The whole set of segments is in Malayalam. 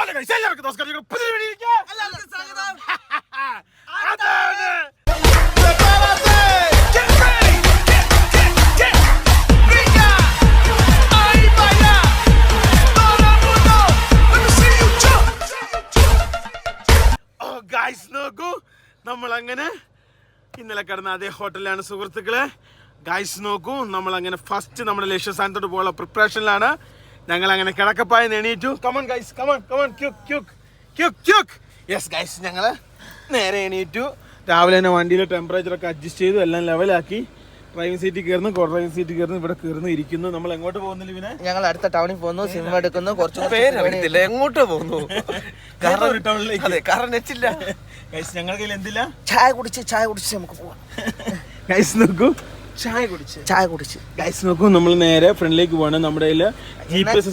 അല്ല ഗൈസ് എല്ലാവർക്കും നമസ്കാരം ഞങ്ങളുടെ പുതിയ വീഡിയോയിലേക്ക് അതാണ്. You jump. Oh, guys, നോക്കൂ നമ്മൾ അങ്ങനെ ഇന്നലെ കിടന്ന അതേ ഹോട്ടലിലാണ് സുഹൃത്തുക്കളെ ഗൈസ് നോക്കൂ നമ്മൾ അങ്ങനെ ഫസ്റ്റ് നമ്മുടെ ലക്ഷ്യസ്ഥാനത്തോട്ട് പോകാനുള്ള പ്രിപ്പറേഷനിലാണ് ഞങ്ങൾ അങ്ങനെ കിടക്കപ്പായ എണീറ്റു come on guys come on come on quick quick quick quick. Yes guys ഞങ്ങൾ നേരെ എണീറ്റു. രാവിലെ തന്നെ വണ്ടിയിലെ ടെമ്പറേച്ചർ ഒക്കെ അഡ്ജസ്റ്റ് ചെയ്തു എല്ലാം ലെവലാക്കി ഡ്രൈവിംഗ് സീറ്റിൽ കയറുന്നു കോ ഡ്രൈവിംഗ് സീറ്റിൽ കയറുന്നു ഇവിടെ കയറുന്നു ഇരിക്കുന്നു. നമ്മൾ എങ്ങോട്ട് പോകുന്നില്ല പിന്നെ ഞങ്ങൾ അടുത്ത ടൗണിൽ പോകുന്നു സിനിമ എടുക്കുന്നു കുറച്ച് പേര് പേരറിയത്തില്ല എങ്ങോട്ട് പോകുന്നു? കാരണം നെച്ചില്ല ഗൈസ് ഞങ്ങളുടെ കയ്യിൽ എന്തില്ല? ചായ കുടിച്ച് ചായ കുടിച്ച് നമുക്ക് പോവാം. ഗൈസ് നോക്കൂ. ചായ കുടിച്ച്. ചായ കുടിച്ച്. ഗൈസ് നോക്കൂ നമ്മൾ നേരെ ഫ്രണ്ടിലേക്ക് പോവാണ്. നമ്മുടെ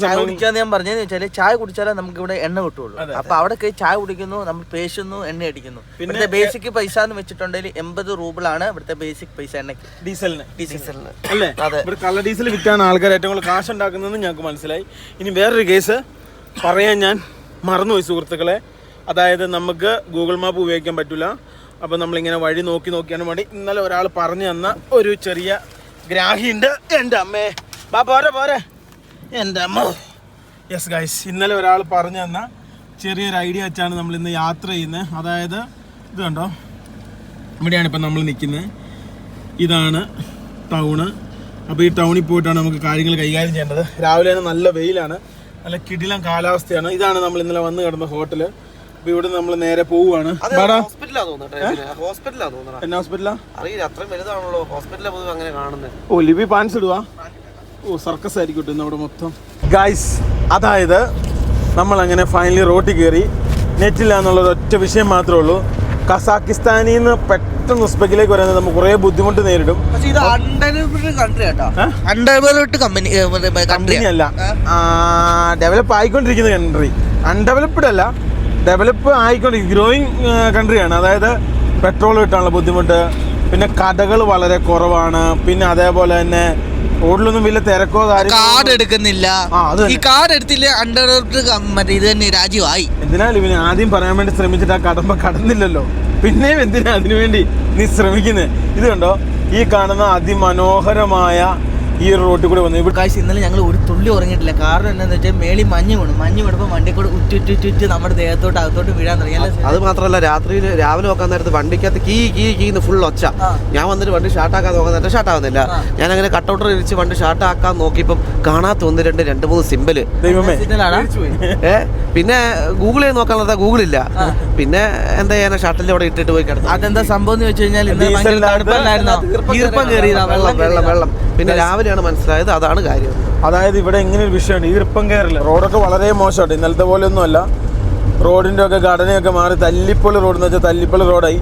ചായ കുടിക്കാന്ന് ഞാൻ പറഞ്ഞതെന്ന് വെച്ചാൽ ചായ കുടിച്ചാലേ നമുക്ക് ഇവിടെ എണ്ണ കിട്ടുള്ളൂ. അപ്പൊ അവിടെ കയറി ചായ കുടിക്കുന്നു നമ്മൾ പേശുന്നു എണ്ണ അടിക്കുന്നു. പിന്നെ ഇവിടുത്തെ ബേസിക് പൈസ എന്ന് വെച്ചിട്ടുണ്ടെങ്കിൽ എൺപത് റൂബിളാണ് ഇവിടുത്തെ ബേസിക് പൈസ എണ്ണയ്ക്ക്. ഡീസലിന്. ഡീസലിന്. അല്ലേ. ഇവിടെ കള്ള ഡീസൽ വിറ്റാണ് ആൾക്കാർ ഏറ്റവും കൂടുതൽ കാശ് ഉണ്ടാക്കുന്നതെന്ന് ഞങ്ങൾക്ക് മനസ്സിലായി. ഇനി വേറൊരു കേസ് പറയാൻ ഞാൻ മറന്നുപോയി സുഹൃത്തുക്കളെ. അതായത് നമുക്ക് ഗൂഗിൾ മാപ്പ് ഉപയോഗിക്കാൻ പറ്റില്ല അപ്പോൾ നമ്മളിങ്ങനെ വഴി നോക്കി നോക്കിയാണ് വേണ്ടി ഇന്നലെ ഒരാൾ പറഞ്ഞു തന്ന ഒരു ചെറിയ ഗ്രാഹിയുണ്ട്. എന്റെ അമ്മേ. ബാ പോരെ പോരെ. എന്റെ അമ്മ. യെസ് ഗൈസ് ഇന്നലെ ഒരാൾ പറഞ്ഞു തന്ന ചെറിയൊരു ഐഡിയ വെച്ചാണ് നമ്മൾ ഇന്ന് യാത്ര ചെയ്യുന്നത്. അതായത് ഇത് കണ്ടോ? ഇവിടെയാണ് ഇപ്പം നമ്മൾ നിൽക്കുന്നത്. ഇതാണ് ടൗണ്. അപ്പോൾ ഈ ടൗണിൽ പോയിട്ടാണ് നമുക്ക് കാര്യങ്ങൾ കൈകാര്യം ചെയ്യേണ്ടത്. രാവിലെ തന്നെ നല്ല വെയിലാണ്. നല്ല കിടിലം കാലാവസ്ഥയാണ്. ഇതാണ് നമ്മൾ ഇന്നലെ വന്ന് കിടന്ന ഹോട്ടൽ ഇവിടെ നമ്മൾ നേരെ പോവുകയാണ് ഹോസ്പിറ്റലാ തോന്നുന്നു ഹോസ്പിറ്റലാ തോന്നുന്നു എന്നാ ഹോസ്പിറ്റലാ? അറിയില്ല അത്രയും വലുതാണല്ലോ. ഹോസ്പിറ്റലിലെ പൊതുവെ അങ്ങനെ കാണുന്നത് ഓ ലിബി പാൻസ് ഇടുവാ? ഓ സർക്കസ് ആയിരിക്കട്ടെ ഇന്ന് അവിടെ മൊത്തം. ഗായ്സ് അതായത് നമ്മൾ അങ്ങനെ ഫൈനലി റോട്ടിൽ കയറി. നെറ്റില്ല എന്നുള്ള ഒറ്റ വിഷയം മാത്രമേ ഉള്ളൂ. കസാക്കിസ്ഥാനിൽ നിന്ന് പെട്ടെന്ന് ഉസ്ബെക്കിലേക്ക് വരാൻ നമുക്ക് കുറേ ബുദ്ധിമുട്ട് നേരിടും. കമ്പനി അല്ല. ഡെവലപ്പ് ആയിക്കൊണ്ടിരിക്കുന്ന കൺട്രി അൺഡെവലപ്ഡ് അല്ല. ഡെവലപ്പ് ആയിക്കൊണ്ടിരിക്കും ഗ്രോയിങ് കൺട്രിയാണ് അതായത് പെട്രോൾ കിട്ടാനുള്ള ബുദ്ധിമുട്ട് പിന്നെ കടകൾ വളരെ കുറവാണ്. പിന്നെ അതേപോലെ തന്നെ റോഡിലൊന്നും വലിയ തിരക്കോ കാർഡ് എടുക്കുന്നില്ല. ഈ കാർഡ് എടുത്തില്ല അണ്ടർ മറ്റേ ഇത് തന്നെ രാജ്യമായി. എന്തിനാലും ഇവന് ആദ്യം പറയാൻ വേണ്ടി ശ്രമിച്ചിട്ട് ആ കടമ്പ കടന്നില്ലല്ലോ. പിന്നെയും എന്തിനാ അതിനു വേണ്ടി നീ ശ്രമിക്കുന്നത് ഇത് കണ്ടോ? ഈ കാണുന്ന അതിമനോഹരമായ ഈ ഒരു റോട്ടിൽ കൂടെ വന്നു ഇവിടെ കാശ് ഇന്നലെ ഞങ്ങൾ ഒരു തുള്ളി ഉറങ്ങിയിട്ടില്ല. കാരണം എന്താണെന്ന് വെച്ചാൽ മേളി മഞ്ഞ് വീണു. മഞ്ഞ് വീണപ്പോൾ വണ്ടി കൂടെ ഉറ്റുറ്റുറ്റുറ്റ് നമ്മുടെ ദേഹത്തോട്ട് അകത്തോട്ട് വീഴാൻ തുടങ്ങി. അല്ലേ അത് മാത്രമല്ല രാത്രിയിൽ രാവിലെ നോക്കാൻ നേരത്ത് വണ്ടിക്കകത്ത് കീ കീ കീന്ന് ഫുൾ ഒച്ച. ഞാൻ വന്നിട്ട് വണ്ടി ഷാർട്ടാക്കാൻ നോക്കാൻ നേരത്തെ ഷാർട്ടാവുന്നില്ല. ഞാൻ അങ്ങനെ കട്ടൗട്ടർ ഇരിച്ച് വണ്ടി ഷാർട്ടാക്കാൻ നോക്കിയപ്പം കാണാത്ത ഒന്ന് രണ്ട് രണ്ട് മൂന്ന് സിമ്പിൾ സിഗ്നലാണോ? ഏ? പിന്നെ ഗൂഗിൾ ചെയ്ത് നോക്കാൻ നോക്കാം ഗൂഗിൾ ഇല്ല. പിന്നെ എന്താ ചെയ്യാനാ? ഷട്ടിലിന്റെ അവിടെ ഇട്ടിട്ട് പോയി കിടന്നു. അതെന്താ സംഭവം എന്ന് വെച്ച് കഴിഞ്ഞാൽ ഈർപ്പം കയറിയതാ. വെള്ളം വെള്ളം വെള്ളം. പിന്നെ രാവിലെയാണ് മനസ്സിലായത് അതാണ് കാര്യം. അതായത് ഇവിടെ ഇങ്ങനെ ഒരു വിഷയമുണ്ട്. ഈർപ്പം കയറില്ല റോഡൊക്കെ വളരെ മോശമാണ് ഇന്നലത്തെ പോലെ ഒന്നുമല്ല റോഡിന്റെ ഒക്കെ ഘടനയൊക്കെ മാറി തല്ലിപ്പള്ളി റോഡ് എന്ന് വെച്ചാൽ തല്ലിപ്പള്ളി റോഡായി.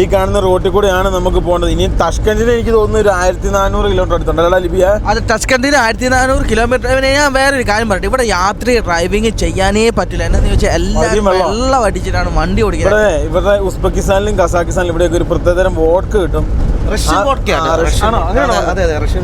ഈ കാണുന്ന റോട്ടിൽ കൂടെയാണ് നമുക്ക് പോകേണ്ടത്. ഇനി തഷ്കണ്ടിന് എനിക്ക് തോന്നുന്നു ഒരു ആയിരത്തി നാനൂറ് കിലോമീറ്റർ അടുത്തുണ്ടല്ലോ ലിബിയ. അത് ടച്ച് കണ്ടിന് ആയിരത്തി നാനൂറ് കിലോമീറ്റർ ഞാൻ വേറൊരു കാര്യം പറയട്ടെ. ഇവിടെ യാത്ര ഡ്രൈവിംഗ് ചെയ്യാനേ പറ്റില്ല. എന്നാന്ന് വെച്ചാൽ എല്ലാവരും വെള്ളം. അടിച്ചിട്ടാണ് വണ്ടി ഓടിക്കുന്നത്. ഇവിടെ ഇവരുടെ ഉസ്ബെക്കിസ്ഥാനിലും കസാക്കിസ്ഥാനിലും ഇവിടെയൊക്കെ ഒരു പ്രത്യേകതരം വോട്ട് കിട്ടും.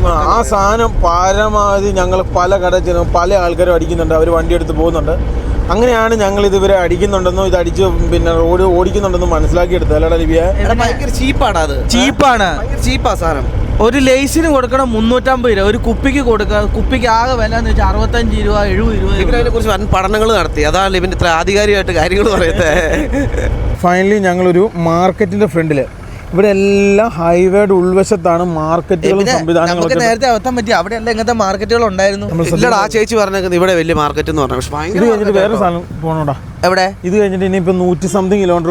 ആ- സാധനം പരമാവധി ഞങ്ങൾ പല കട പല ആൾക്കാരും അടിക്കുന്നുണ്ട്. അവർ വണ്ടി എടുത്ത് പോകുന്നുണ്ട്. അങ്ങനെയാണ് ഞങ്ങൾ ഇതുവരെ അടിക്കുന്നുണ്ടെന്നോ ഇത് അടിച്ച് പിന്നെ റോഡ് ഓടിക്കുന്നുണ്ടെന്നും മനസ്സിലാക്കിയെടുത്തത്. അല്ലടാ ലിബിയ? ഭയങ്കര ചീപ്പാണ് അത്. ചീപ്പാണ്. ചീപ്പാ സാധനം. ഒരു ലേസിന് കൊടുക്കണം മുന്നൂറ്റമ്പത് രൂപ. ഒരു കുപ്പിക്ക് കൊടുക്കുക കുപ്പിക്ക് ആകെ വില എന്ന് വെച്ചാൽ അറുപത്തഞ്ച് രൂപ എഴുപത് രൂപ. ഇതിനെ കുറിച്ച് വൻ പഠനങ്ങൾ നടത്തി. അതാണ് ലിബിൻ ഇത്ര ആധികാരികമായിട്ട് കാര്യങ്ങൾ പറയുന്നത്. ഫൈനലി ഞങ്ങളൊരു മാർക്കറ്റിന്റെ ഫ്രണ്ടിൽ ഇവിടെ എല്ലാം ഹൈവേയുടെ ഉൾവശത്താണ് മാർക്കറ്റുകളും സംവിധാനങ്ങളും സംവിധാനങ്ങളൊക്കെ നേരത്തെ അവത്താൻ പറ്റി അവിടെ എല്ലാം ഇങ്ങനത്തെ മാർക്കറ്റുകൾ ഉണ്ടായിരുന്നു. ഇല്ലടാ ആ ചേച്ചി പറഞ്ഞേക്കുന്നത് ഇവിടെ വലിയ മാർക്കറ്റ് എന്ന് പറഞ്ഞു. പക്ഷേ ഇത് കഴിഞ്ഞിട്ട് വേറെ സ്ഥലം പോകണോടാ എവിടെ? ഇത് കഴിഞ്ഞിട്ട് ഇനി ഇപ്പൊ നൂറ്റി സംതിങ് കിലോമീറ്റർ.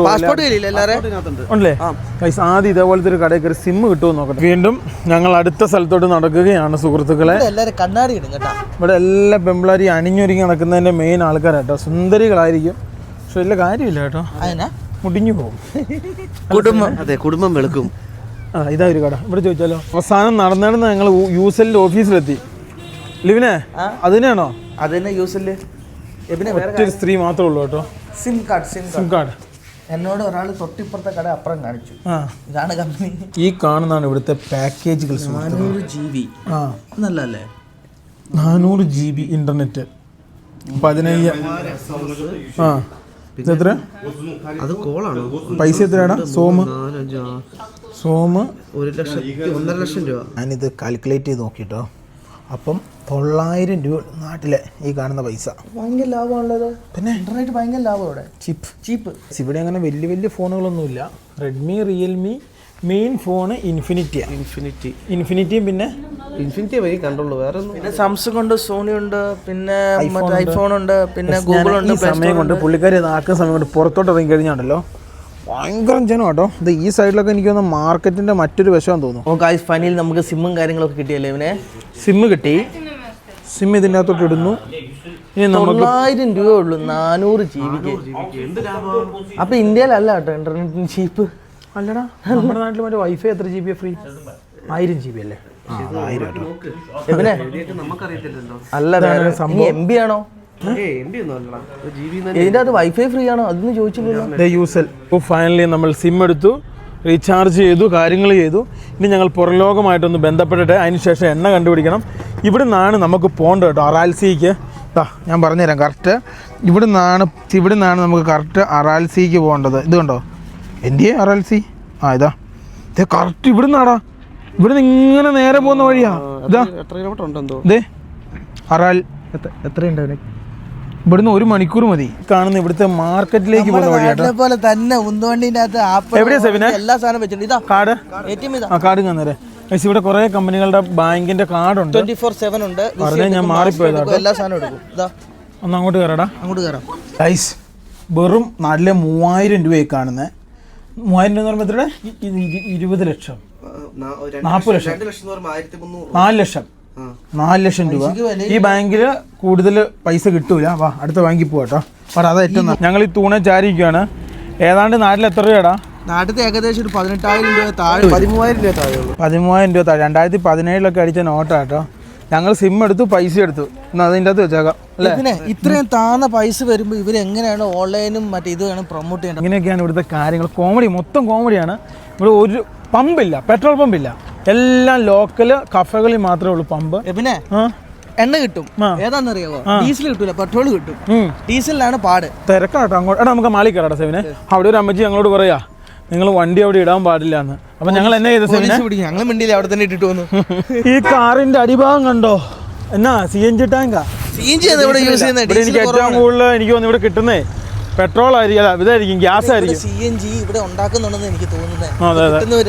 ഉണ്ടല്ലേ? പൈസ ആദ്യം ഇതേപോലത്തെ ഒരു കടയിൽ കയറി സിം കിട്ടുമോ നോക്കട്ടെ. വീണ്ടും ഞങ്ങൾ അടുത്ത സ്ഥലത്തോട്ട് നടക്കുകയാണ് സുഹൃത്തുക്കളെ. എല്ലാവരും കണ്ണാടി ഇടും കേട്ടാ. ഇവിടെ എല്ലാ പെമ്പിളാരി അണിഞ്ഞൊരുങ്ങി നടക്കുന്നതിന്റെ മെയിൻ ആൾക്കാരാട്ടോ. സുന്ദരികളായിരിക്കും. പക്ഷെ വലിയ കാര്യമില്ല കേട്ടോ. അതിനാ മുടിഞ്ഞു പോകും. കുടുംബം. അതെ കുടുംബം വെളുക്കും. ആ ഇതാ ഒരു കട. ഇവിടെ ചോദിച്ചാലോ? അവസാനം നടന്നിടന്ന് ഞങ്ങൾ യൂസലിന്റെ ഓഫീസിലെത്തി. ലിവിനെ? അതിനാണോ അതിന്റെ യൂസൽ ഒരു സ്ത്രീ മാത്രമേ ഉള്ളൂ കേട്ടോ. SIM card SIM SIM card. എന്നോട് ഒരാൾ തൊട്ടിപ്പുറത്തെ കട അപ്പുറം കാണിച്ചു. ഇതാണ് കമ്പനി. ഈ കാണുന്നതാണ് ഇവിടുത്തെ പാക്കേജുകൾ. നാനൂറ് ജി ബി ആ. നല്ലല്ലേ നാനൂറ് ജി ബി ഇന്റർനെറ്റ് പതിനയ്യായിരം ആ. ഇതെത്ര അത് കോളാണ്. പൈസ എത്രയാടാ സോമ്? സോമ? ഒരു ലക്ഷത്തി ഒന്നര ലക്ഷം രൂപ. ഞാനിത് കാൽക്കുലേറ്റ് ചെയ്ത് നോക്കിട്ടോ. അപ്പം തൊള്ളായിരം രൂപ നാട്ടിലെ ഈ കാണുന്ന പൈസ. ഭയങ്കര ലാഭമാണല്ലോ പിന്നെ? ഇന്റർനെറ്റ് ഭയങ്കര ലാഭം ഇവിടെ ചീപ്പ് ചീപ്പ് ഇവിടെ അങ്ങനെ വലിയ വലിയ ഫോണുകളൊന്നുമില്ല റെഡ്മി റിയൽമി മെയിൻ ഫോണ് ഇൻഫിനിറ്റിയാണ് ഇൻഫിനിറ്റി ഇൻഫിനിറ്റിയും പിന്നെ ഇൻഫിനിറ്റി വഴി കണ്ടുള്ളൂ വേറെ പിന്നെ സാംസങ് ഉണ്ട് സോണി ഉണ്ട് പിന്നെ മറ്റേ ഐഫോൺ ഉണ്ട് പിന്നെ ഗൂഗിൾ ഉണ്ട് സമയം കൊണ്ട് പുള്ളിക്കാരി ആക്കുന്ന സമയം കൊണ്ട് പുറത്തോട്ട് ഇറങ്ങി കഴിഞ്ഞാണ്ടല്ലോ ഭയങ്കര ജനം കേട്ടോ ഇത് ഈ സൈഡിലൊക്കെ എനിക്ക് തോന്നുന്നു മാർക്കറ്റിന്റെ മറ്റൊരു വശം തോന്നുന്നു. ഓ ഗായ്സ് ഫൈനിൽ നമുക്ക് സിമ്മും കാര്യങ്ങളൊക്കെ കിട്ടിയല്ലേ ഇവനെ? സിമ്മ് കിട്ടി. സിം ഇതിന്റെ അകത്തോട്ട് ഇടുന്നു. ഇനി നമുക്ക് തൊള്ളായിരം രൂപ ഉള്ളൂ നാനൂറ് ജി ബിക്ക് അപ്പൊ ഇന്ത്യയിലല്ല കേട്ടോ ഇന്റർനെറ്റിന് ചീപ്പ് അല്ലടാ നമ്മുടെ നാട്ടിൽ മറ്റേ വൈഫൈ എത്ര ജി ബി ഫ്രീ ആയിരം ജി ബി അല്ലേ? അല്ല എം ബി ആണോ? ഇതിന്റെ അത് വൈഫൈ ഫ്രീ ആണോ? അതൊന്ന് ചോദിച്ചില്ലല്ലോ. ദ യൂസൽ ഫൈനലി നമ്മൾ സിം എടുത്തു റീചാർജ് ചെയ്തു കാര്യങ്ങൾ ചെയ്തു. ഇനി ഞങ്ങൾ പുറലോകമായിട്ടൊന്ന് ബന്ധപ്പെട്ടിട്ട് അതിന് ശേഷം എണ്ണ കണ്ടുപിടിക്കണം. ഇവിടെ നിന്നാണ് നമുക്ക് പോകേണ്ടത് കേട്ടോ അറാൽസിക്ക്. ഇതാ ഞാൻ പറഞ്ഞുതരാം കറക്റ്റ് ഇവിടെ നിന്നാണ് ഇവിടെ നിന്നാണ് നമുക്ക് കറക്റ്റ് അറാൽസിക്ക് പോകേണ്ടത്. ഇത് കണ്ടോ? എന്റെ സി ആ ഇതാ. ഇത് കറക്റ്റ് ഇവിടെ നിന്നാടാ ഇവിടെ നിന്ന് ഇങ്ങനെ നേരെ പോകുന്ന വഴിയാ. ഇതാ. എത്ര കിലോമീറ്റർ ഉണ്ടെന്തോ ഇതേ അറാൽ എത്രയുണ്ട് അവന്? ഇവിടുന്ന് ഒരു മണിക്കൂർ മതി. കാണുന്ന ഇവിടുത്തെ മാർക്കറ്റിലേക്ക് പോകുന്ന വഴി കേട്ടോ. പോലെ തന്നെ ഉന്തുവണ്ടിന്റെ അകത്ത് ആപ്പ് എവിടെയാ സെബിനെ? എല്ലാ സാധനം വെച്ചിട്ടുണ്ട്. ഇതാ. കാർഡ് ആ കാർഡ് ഗൈസ് ഇവിടെ കുറേ കമ്പനികളുടെ ബാങ്കിന്റെ കാർഡുണ്ട്. ട്വന്റി ഫോർ സെവൻ ഉണ്ട് പറഞ്ഞാൽ ഞാൻ മാറിപ്പോയത് എല്ലാ സാധനവും എടുക്കും. ഇതാ. ഒന്ന് അങ്ങോട്ട് കയറടാ. അങ്ങോട്ട് കയറാം. ഐസ് വെറും നാട്ടിലെ മൂവായിരം രൂപയൊക്കെ കാണുന്നത് മൂവായിരം രൂപ എന്ന് പറയുമ്പോൾ ഇരുപത് ലക്ഷം. നാൽപ്പത് ലക്ഷം. നാല് ലക്ഷം. നാല് ലക്ഷം രൂപ. ഈ ബാങ്കിൽ കൂടുതൽ പൈസ കിട്ടൂല. വാ അടുത്ത ബാങ്കിൽ പോവാട്ടോ പറ അതാ ഏറ്റവും ഞങ്ങൾ ഈ തൂണെ ചാരിക്കുകയാണ് ഏതാണ്ട് നാട്ടിൽ എത്ര രൂപയാടാ? നാട്ടിൽ ഏകദേശം ഒരു പതിനെട്ടായിരം രൂപ താഴെ പതിമൂവായിരം രൂപ താഴെ പതിമൂവായിരം രൂപ താഴെ. രണ്ടായിരത്തി പതിനേഴിലൊക്കെ അടിച്ച നോട്ടാ കേട്ടോ. ഞങ്ങൾ സിം എടുത്തു പൈസ എടുത്തു. എന്നാ അതിന്റെ അകത്ത് വെച്ചേക്കാം അല്ലേ? ഇത്രയും താന്ന പൈസ വരുമ്പോൾ ഇവർ എങ്ങനെയാണ് ഓൺലൈനും മറ്റേ ഇതാണ് പ്രൊമോട്ട് ചെയ്യേണ്ടത്? ഇങ്ങനെയൊക്കെയാണ് ഇവിടുത്തെ കാര്യങ്ങൾ. കോമഡി മൊത്തം കോമഡിയാണ് ഇവിടെ ഒരു പമ്പില്ല പെട്രോൾ പമ്പില്ല എല്ലാം ലോക്കൽ കഫകളിൽ മാത്രമേ ഉള്ളൂ പമ്പ് പിന്നെ എണ്ണ കിട്ടും. ഏതാന്ന് ഏതാണെന്നറിയാവോ? ഡീസൽ കിട്ടൂല പെട്രോൾ കിട്ടും. ഡീസലിലാണ് പാട്. തിരക്കാട്ടോ അങ്ങോട്ട്. നമുക്ക് മാളി കയറാം സെവിനെ അവിടെ ഒരു അമ്മച്ചി ഞങ്ങളോട് പറയാ നിങ്ങൾ വണ്ടി അവിടെ ഇടാൻ പാടില്ല എന്ന് അപ്പൊ ഞങ്ങൾ എന്നെ ചെയ്ത ഞങ്ങൾ മിണ്ടിയില്ല അവിടെ തന്നെ ഇട്ടിട്ട് വന്നു? ഈ കാറിന്റെ അടിഭാഗം കണ്ടോ? എന്നാ സി എൻ ജി ടാങ്കാ സി എൻ ജി ഇവിടെ യൂസ് ചെയ്യുന്നത്. എനിക്ക് ഏറ്റവും കൂടുതൽ എനിക്ക് തോന്നുന്നു ഇവിടെ കിട്ടുന്നേ പെട്രോൾ ആയിരിക്കും. അല്ല ഇതായിരിക്കും ഗ്യാസ് ആയിരിക്കും. സി എൻ ജി ഇവിടെ ഉണ്ടാക്കുന്നുണ്ടെന്ന് എനിക്ക് തോന്നുന്നത്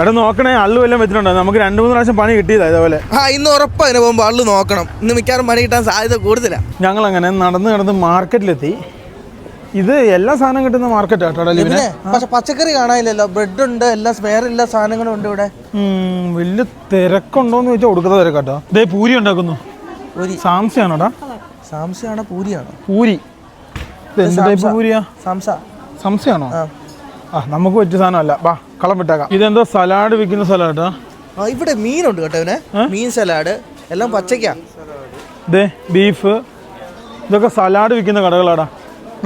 എടാ നോക്കണേ അള്ളു വല്ലതും വെച്ചിട്ടുണ്ടോ? നമുക്ക് രണ്ട് മൂന്ന് പ്രാവശ്യം പണി കിട്ടിയതാ ഇതേപോലെ. ആ ഇന്ന് ഉറപ്പ് അതിന് പോകുമ്പോൾ അള്ളു നോക്കണം. ഇന്ന് മിക്കവാറും പണി കിട്ടാൻ സാധ്യത കൂടുതലാണ് ഞങ്ങൾ അങ്ങനെ നടന്ന് നടന്ന് മാർക്കറ്റിലെത്തി ഇത് എല്ലാ സാധനം കിട്ടുന്ന മാർക്കറ്റ് കേട്ടോ പക്ഷെ പച്ചക്കറി കാണാനില്ലല്ലോ. ബ്രെഡ് ഉണ്ട് എല്ലാ വേറെ എല്ലാ സാധനങ്ങളും ഉണ്ട് ഇവിടെ. വലിയ തിരക്കുണ്ടോന്ന് ചോദിച്ചാൽ കൊടുക്കുന്ന തിരക്കാട്ടോ ഇതേ പൂരി ഉണ്ടാക്കുന്നു. സാംസയാണോടാ? സാംസയാണോ പൂരിയാണോ? പൂരി. ഇത് എന്ത് ടൈപ്പ് പൂരിയാ? സാംസ. സംശയാണോ ആ. നമുക്ക് പറ്റിയ സാധനമല്ല. വാ കളം വിട്ടേക്കാം. ഇതെന്തോ സലാഡ് വിൽക്കുന്ന സ്ഥലമാട്ടോ ഇവിടെ മീനുണ്ട് കേട്ടോ ഇവനെ. മീൻ സലാഡ് എല്ലാം പച്ചക്കാ ഇതേ ബീഫ്. ഇതൊക്കെ സലാഡ് വിൽക്കുന്ന കടകളാടാ.